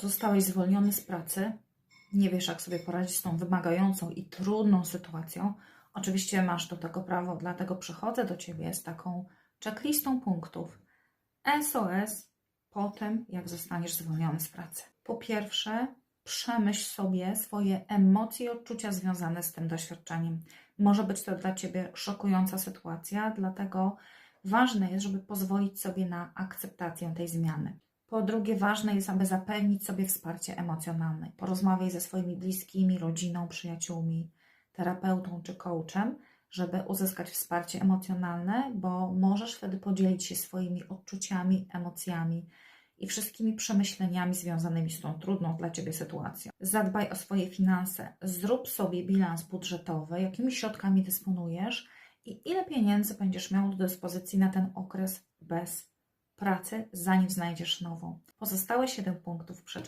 Zostałeś zwolniony z pracy, nie wiesz, jak sobie poradzić z tą wymagającą i trudną sytuacją. Oczywiście masz do tego prawo, dlatego przychodzę do ciebie z taką checklistą punktów. SOS po tym, jak zostaniesz zwolniony z pracy. Po pierwsze, przemyśl sobie swoje emocje i odczucia związane z tym doświadczeniem. Może być to dla ciebie szokująca sytuacja, dlatego ważne jest, żeby pozwolić sobie na akceptację tej zmiany. Po drugie, ważne jest, aby zapewnić sobie wsparcie emocjonalne. Porozmawiaj ze swoimi bliskimi, rodziną, przyjaciółmi, terapeutą czy coachem, żeby uzyskać wsparcie emocjonalne, bo możesz wtedy podzielić się swoimi odczuciami, emocjami i wszystkimi przemyśleniami związanymi z tą trudną dla ciebie sytuacją. Zadbaj o swoje finanse, zrób sobie bilans budżetowy, jakimi środkami dysponujesz i ile pieniędzy będziesz miał do dyspozycji na ten okres bez pracy, zanim znajdziesz nową. Pozostałe 7 punktów przeczytaj.